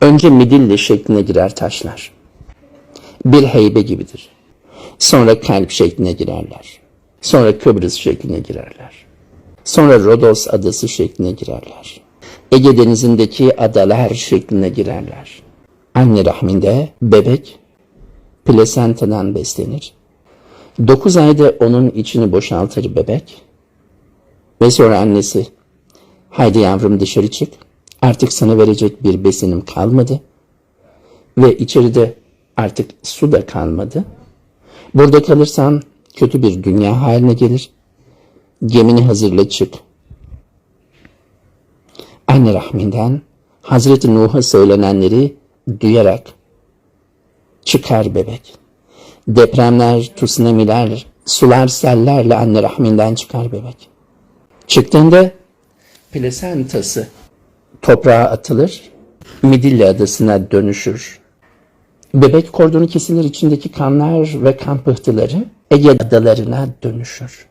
Önce midilli şekline girer taşlar. Bir heybe gibidir. Sonra kalp şekline girerler. Sonra Kıbrıs şekline girerler. Sonra Rodos adası şekline girerler. Ege denizindeki adalar şekline girerler. Anne rahminde bebek plasentadan beslenir. Dokuz ayda onun içini boşaltır bebek. Ve sonra annesi, haydi yavrum dışarı çık, artık sana verecek bir besinim kalmadı. Ve içeride artık su da kalmadı. Burada kalırsan kötü bir dünya haline gelir. Gemini hazırla çık. Anne rahminden Hazreti Nuh'a söylenenleri duyarak çıkar bebek. Depremler, tsunamiler, sular sellerle anne rahminden çıkar bebek. Çıktığında plasentası toprağa atılır, Midilli adasına dönüşür. Bebek kordonu kesilir içindeki kanlar ve kan pıhtıları Ege adalarına dönüşür.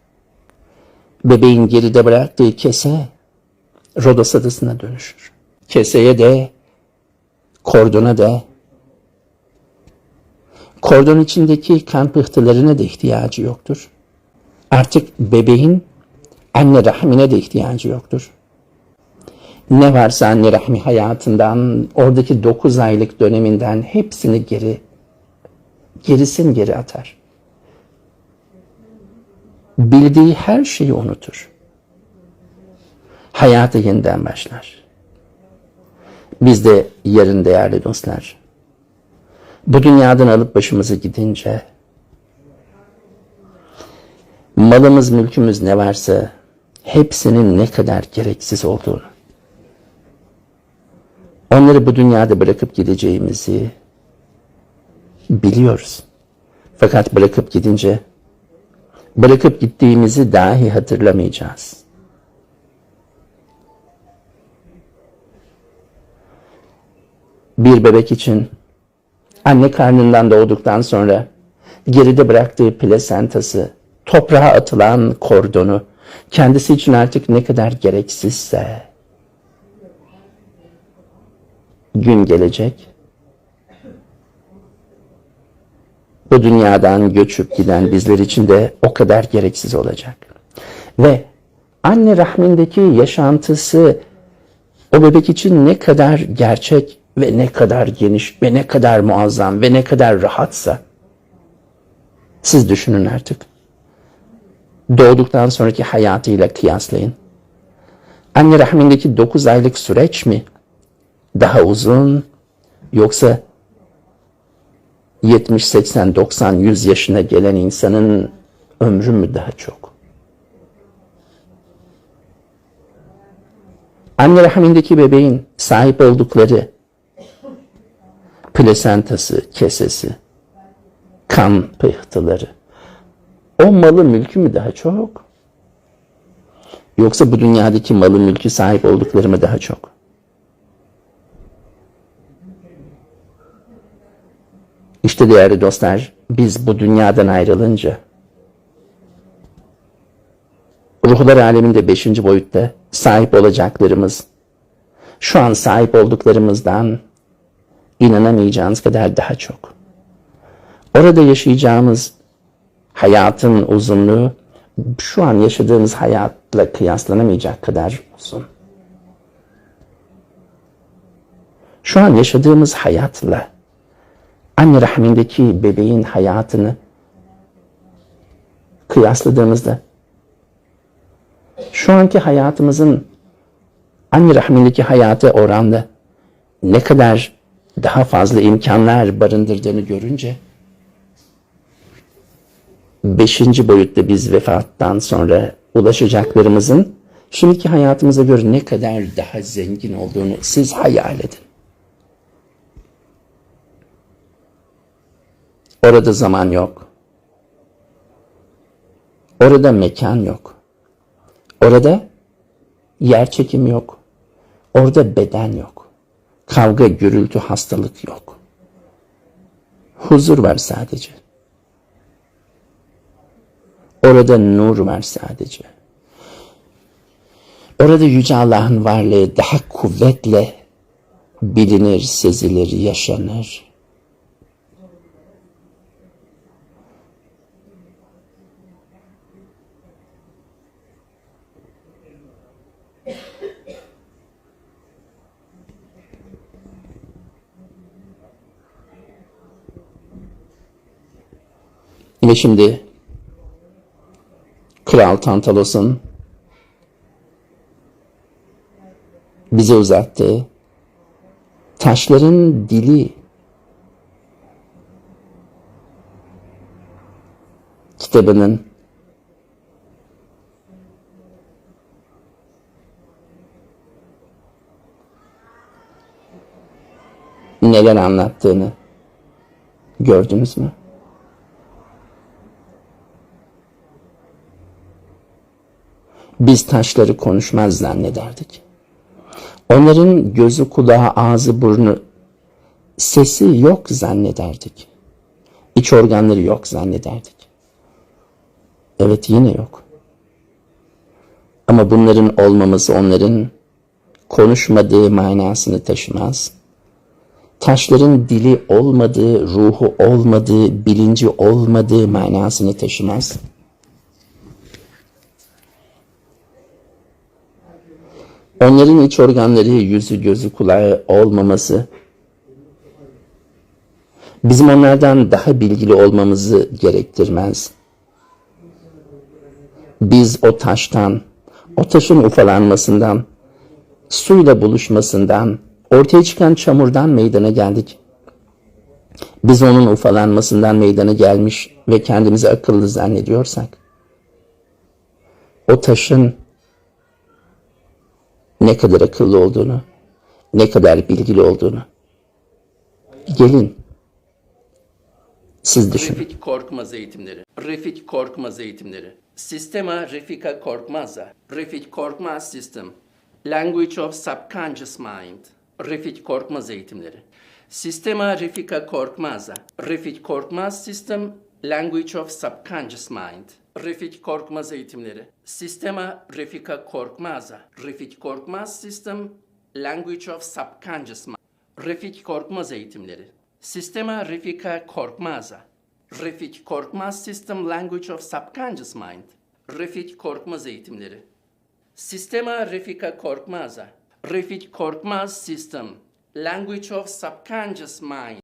Bebeğin geride bıraktığı kese Rodos adasına dönüşür. Keseye de, kordona da, kordon içindeki kan pıhtılarına da ihtiyacı yoktur. Artık bebeğin anne rahmine de ihtiyacı yoktur. Ne varsa anne rahmi hayatından, oradaki 9 aylık döneminden hepsini geri, gerisin geri atar. Bildiği her şeyi unutur. Hayatı yeniden başlar. Biz de yarın değerli dostlar, bu dünyadan alıp başımızı gidince, malımız, mülkümüz ne varsa hepsinin ne kadar gereksiz olduğunu, onları bu dünyada bırakıp gideceğimizi biliyoruz. Fakat bırakıp gidince, bırakıp gittiğimizi dahi hatırlamayacağız. Bir bebek için anne karnından doğduktan sonra geride bıraktığı plasentası, toprağa atılan kordonu, kendisi için artık ne kadar gereksizse, gün gelecek, bu dünyadan göçüp giden bizler için de o kadar gereksiz olacak. Ve anne rahmindeki yaşantısı o bebek için ne kadar gerçek ve ne kadar geniş ve ne kadar muazzam ve ne kadar rahatsa siz düşünün artık. Doğduktan sonraki hayatıyla kıyaslayın. Anne rahmindeki 9 aylık süreç mi daha uzun yoksa 70, 80, 90, 100 yaşına gelen insanın ömrü mü daha çok? Anne rahmindeki bebeğin sahip oldukları plasentası, kesesi, kan pıhtıları. O malı mülkü mü daha çok? Yoksa bu dünyadaki malı mülkü sahip oldukları mı daha çok? İşte değerli dostlar, biz bu dünyadan ayrılınca ruhlar aleminde beşinci boyutta sahip olacaklarımız şu an sahip olduklarımızdan inanamayacağınız kadar daha çok. Orada yaşayacağımız hayatın uzunluğu şu an yaşadığımız hayatla kıyaslanamayacak kadar uzun. Şu an yaşadığımız hayatla anne rahmindeki bebeğin hayatını kıyasladığımızda şu anki hayatımızın anne rahmindeki hayatı oranda ne kadar daha fazla imkanlar barındırdığını görünce beşinci boyutta biz vefattan sonra ulaşacaklarımızın şimdiki hayatımıza göre ne kadar daha zengin olduğunu siz hayal edin. Orada zaman yok. Orada mekan yok. Orada yer çekimi yok. Orada beden yok. Kavga, gürültü, hastalık yok. Huzur var sadece. Orada nur var sadece. Orada Yüce Allah'ın varlığı daha kuvvetle bilinir, sezilir, yaşanır. Ve şimdi Kral Tantalos'un bize uzattığı taşların dili kitabının neler anlattığını gördünüz mü? Biz taşları konuşmaz zannederdik. Onların gözü, kulağı, ağzı, burnu, sesi yok zannederdik. İç organları yok zannederdik. Evet yine yok. Ama bunların olmaması onların konuşmadığı manasını taşımaz. Taşların dili olmadığı, ruhu olmadığı, bilinci olmadığı manasını taşımaz. Onların iç organları, yüzü, gözü, kulağı olmaması bizim onlardan daha bilgili olmamızı gerektirmez. Biz o taştan, o taşın ufalanmasından, suyla buluşmasından, ortaya çıkan çamurdan meydana geldik. Biz onun ufalanmasından meydana gelmiş ve kendimizi akıllı zannediyorsak, o taşın ne kadar akıllı olduğunu, ne kadar bilgili olduğunu. Gelin. Siz düşünün. Refik Korkmaz eğitimleri. Refik Korkmaz eğitimleri. Sistema Refika Korkmaz'a. Refik Korkmaz System. Language of Subconscious Mind. Refik Korkmaz eğitimleri. Sistema Refika Korkmaz'a. Refik Korkmaz System. Language of Subconscious Mind. Refik Korkmaz eğitimleri. Sistema Refika Korkmaz'a. Refik Korkmaz System. Language of Subconscious Mind. Refik Korkmaz eğitimleri. Sistema Refika Korkmaz'a. Refik Korkmaz System Language of Subconscious Mind. Refik Korkmaz eğitimleri. Sistema Refika Korkmaz'a. Refik Korkmaz System Language of Subconscious Mind.